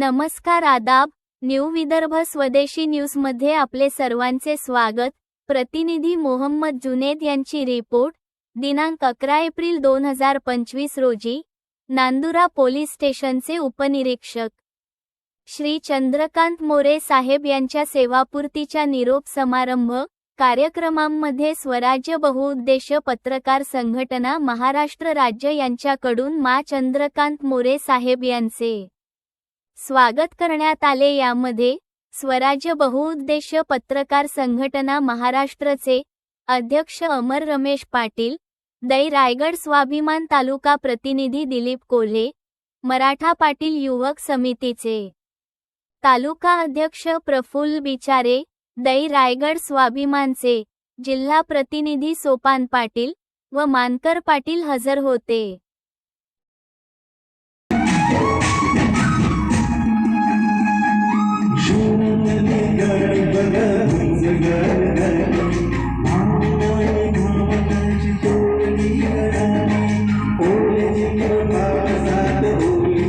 नमस्कार आदाब न्यू विदर्भ स्वदेशी न्यूजमध्ये आपले सर्वांचे स्वागत. प्रतिनिधी मोहम्मद जुनेद यांची रिपोर्ट दिनांक अकरा एप्रिल दोन हजार पंचवीस रोजी नांदुरा पोलीस स्टेशनचे उपनिरीक्षक. श्री चंद्रकांत मोरे साहेब यांच्या सेवापूर्तीच्या निरोप समारंभ कार्यक्रमांमध्ये स्वराज्य बहुउद्देश पत्रकार संघटना महाराष्ट्र राज्य यांच्याकडून मा. चंद्रकांत मोरे साहेब यांचे स्वागत करण्यात आले यामध्ये स्वराज्य बहुउद्देश पत्रकार संघटना महाराष्ट्रचे अध्यक्ष अमर रमेश पाटील दै रायगड स्वाभिमान तालुका प्रतिनिधी दिलीप कोल्हे मराठा पाटील युवक समितीचे. तालुका अध्यक्ष प्रफुल्ल बिचारे दै रायगड स्वाभिमानचे जिल्हा प्रतिनिधी सोपान पाटील व मानकर पाटील हजर होते. सरस्वतीच्या